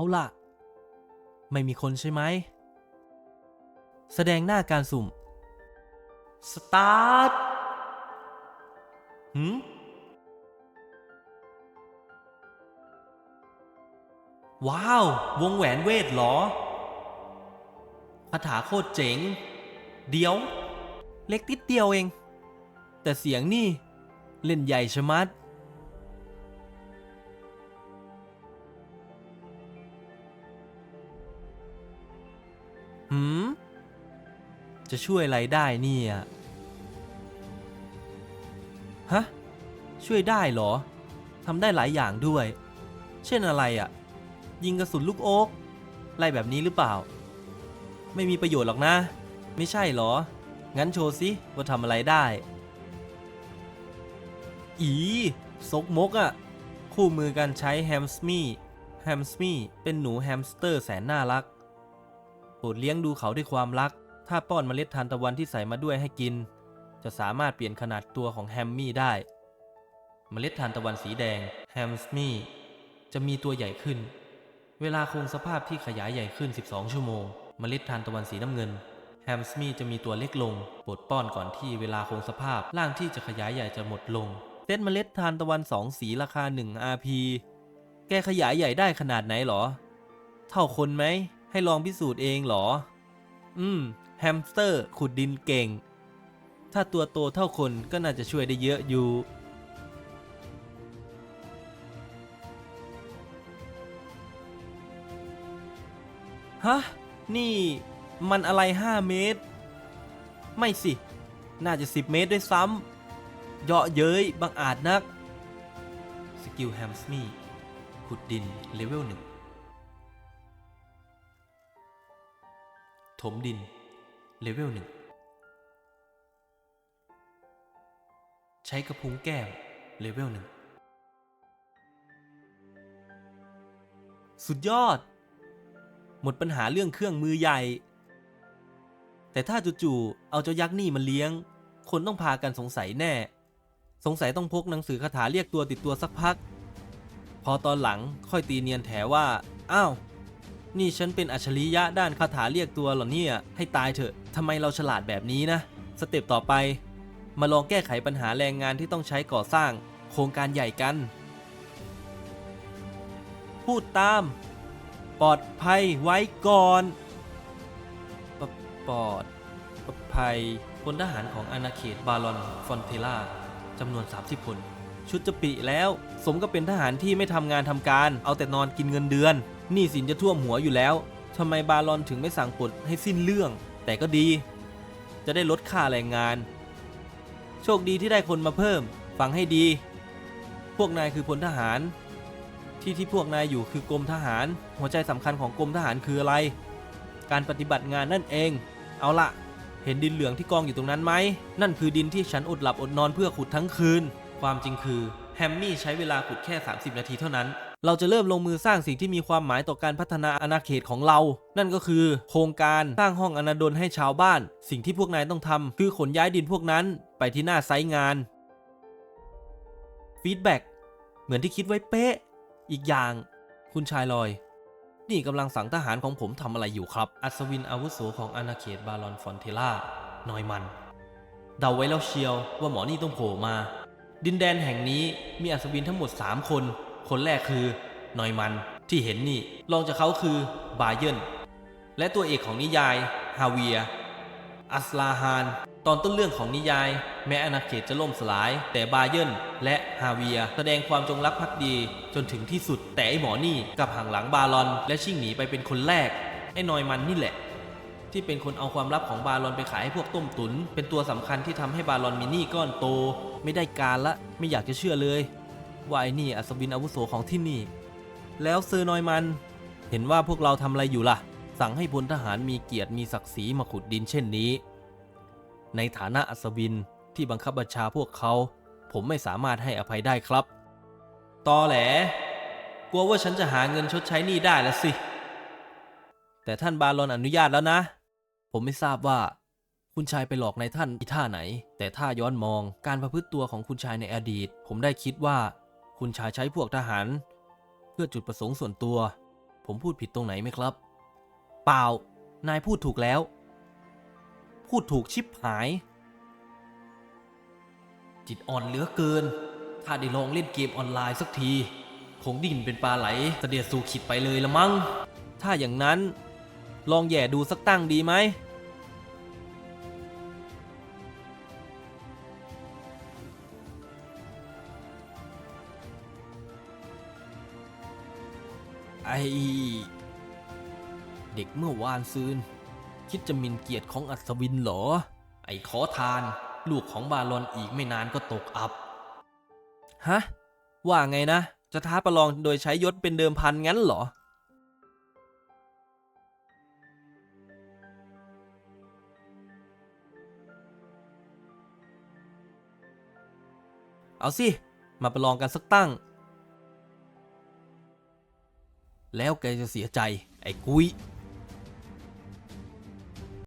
เอาล่ะไม่มีคนใช่ไหม แสดงหน้าการสุ่ม สตาร์ทหืมว้าว วงแหวนเวทเหรอคาถาโคตรเจ๋ง เดี๋ยว เล็กติดเดียวเอง แต่เสียงนี่ เล่นใหญ่ชะมัด จะช่วยอะไรได้เนี่ยฮะช่วยได้เหรอทำได้หลายอย่างด้วย เช่นอะไรอะ่ะ ยิงกระสุนลูกโอ๊กไล่แบบนี้หรือเปล่า ไม่มีประโยชน์หรอกนะ ไม่ใช่เหรอ งั้นโชว์สิว่าทำอะไรได้ อีซกมกอะ่ะ คู่มือกันใช้แฮมสมี่แฮมสมี่เป็นหนูแฮมสเตอร์แสนน่ารักโปรดเลี้ยงดูเขาด้วยความรัก ถ้าป้อนเมล็ดทานตะวันที่ใส่มาด้วยให้กิน จะสามารถเปลี่ยนขนาดตัวของแฮมมี่ได้ เมล็ดทานตะวันสีแดงแฮมสมี่จะมีตัวใหญ่ขึ้น เวลาคงสภาพที่ขยายใหญ่ขึ้น 12 ชั่วโมง เมล็ดทานตะวันสีน้ำเงินแฮมสมี่จะมีตัวเล็กลงปรดป้อนก่อนที่เวลาคงสภาพร่างที่จะขยายใหญ่จะหมดลง เซตเมล็ดทานตะวันสองสีราคา 1 RP แกขยายใหญ่ได้ขนาดไหนหรอ เท่าคนไหม ให้ลองพิสูจน์เองเหรอ อืม แฮมสเตอร์ขุดดินเก่ง ถ้าตัวโตเท่าคนก็น่าจะช่วยได้เยอะอยู่ ฮะ นี่มันอะไร 5 เมตร ไม่สิ น่าจะ 10 เมตรด้วยซ้ำเยาะเย้ยบังอาจนัก สกิลแฮมสมีขุดดิน เลเวลหนึ่งถมดิน เลเวลหนึ่งใช้กระพุ้งแก้วเลเวลหนึ่งสุดยอด หมดปัญหาเรื่องเครื่องมือใหญ่ แต่ถ้าจู่ๆเอาเจ้ายักษ์นี่มาเลี้ยง คนต้องพากันสงสัยแน่ สงสัยต้องพกหนังสือคาถาเรียกตัวติดตัวสักพัก พอตอนหลังค่อยตีเนียนแถว่า อ้าว นี่ฉันเป็นอัจฉริยะด้านคาถาเรียกตัวเหรอเนี่ย ให้ตายเถอะทำไมเราฉลาดแบบนี้นะ สเต็ปต่อไป มาลองแก้ไขปัญหาแรงงานที่ต้องใช้ก่อสร้าง โครงการใหญ่กัน พูดตาม ปลอดภัยไว้ก่อนปปลอดปลอดภัยพลทหารของอาณาเขตบาลอนฟอนเทล่าจำนวน 30คน ชุดจะปีแล้ว สมกับเป็นทหารที่ไม่ทำงานทำการ เอาแต่นอนกินเงินเดือนหนี้สินจะท่วมหัวอยู่แล้วทำไมบาลอนถึงไม่สั่งปลดให้สิ้นเรื่อง แต่ก็ดี จะได้ลดค่าแรงงาน โชคดีที่ได้คนมาเพิ่ม ฟังให้ดี พวกนายคือพลทหาร ที่ที่พวกนายอยู่คือกรมทหาร หัวใจสำคัญของกรมทหารคืออะไร การปฏิบัติงานนั่นเอง เอาละเห็นดินเหลืองที่กองอยู่ตรงนั้นไหม นั่นคือดินที่ฉันอดหลับอดนอนเพื่อขุดทั้งคืน ความจริงคือแฮมมี่ใช้เวลาขุดแค่ 30 นาทีเท่านั้น เราจะเริ่มลงมือสร้างสิ่งที่มีความหมายต่อการพัฒนาอาณาเขตของเรา นั่นก็คือ โครงการสร้างห้องอนาดลให้ชาวบ้าน สิ่งที่พวกนายต้องทำคือขนย้ายดินพวกนั้นไปที่หน้าไซต์งานฟีดแบ็กเหมือนที่คิดไว้เป๊ะ อีกอย่าง คุณชายลอย นี่กำลังสั่งทหารของผมทำอะไรอยู่ครับ อัศวินอาวุโสของอาณาเขตบาลอนฟอนเทล่านอยมัน เดาไว้แล้วเชียวว่าหมอนี่ต้องโผล่มา ดินแดนแห่งนี้มีอัศวินทั้งหมด 3 คน คนแรกคือนอยมันที่เห็นนี่รองจากเขาคือบาเยนและตัวเอกของนิยายฮาเวีย อัสลาฮาน ตอนต้นเรื่องของนิยาย แม้อาณาเขตจะล่มสลาย แต่บาเยนและฮาเวีย แสดงความจงรักภักดีจนถึงที่สุด แต่ไอหมอนี่กลับหังหลังบาลอน และชิ่งหนีไปเป็นคนแรก ไอ้นอยมันนี่แหละ ที่เป็นคนเอาความลับของบาลอนไปขายให้พวกต้มตุน เป็นตัวสำคัญที่ทำให้บาลอนมีหนี้ก้อนโต ไม่ได้การละไม่อยากจะเชื่อเลย ว่าไอ้นี่อัศวินอาวุโสของที่นี่ แล้วเซอร์นอยมัน เห็นว่าพวกเราทำอะไรอยู่ล่ะ สั่งให้พลทหารมีเกียรติมีศักดิ์ศรีมาขุดดินเช่นนี้ ในฐานะอัศวินที่บังคับบัญชาพวกเขา ผมไม่สามารถให้อภัยได้ครับ ตอแหล กลัวว่าฉันจะหาเงินชดใช้หนี้ได้ละสิ แต่ท่านบาลอนอนุญาตแล้วนะ ผมไม่ทราบว่า คุณชายไปหลอกในายท่านอีท่าไหน แต่ถ้าย้อนมองการประพฤติตัวของคุณชายในอดีต ผมได้คิดว่า คุณชายใช้พวกทหาร เพื่อจุดประสงค์ส่วนตัว ผมพูดผิดตรงไหนไหมครับ เปล่า นายพูดถูกแล้ว พูดถูกชิบหาย จิตอ่อนเหลือเกิน ถ้าได้ลองเล่นเกมออนไลน์สักที คงดิ่นเป็นปลาไหลเสดียสู่ขิดไปเลยละมั้งถ้าอย่างนั้น ลองแย่ดูสักตั้งดีไหม ไอ เด็กเมื่อวานซืน คิดจะหมินเกียรติของอัศวินเหรอ ไอ้ขอทาน ลูกของบาลอนอีกไม่นานก็ตกอับ ฮะ ว่าไงนะ จะท้าประลองโดยใช้ยศเป็นเดิมพันงั้นเหรอ เอาสิ มาประลองกันสักตั้ง แล้วแกจะเสียใจ ไอ้กุ้ย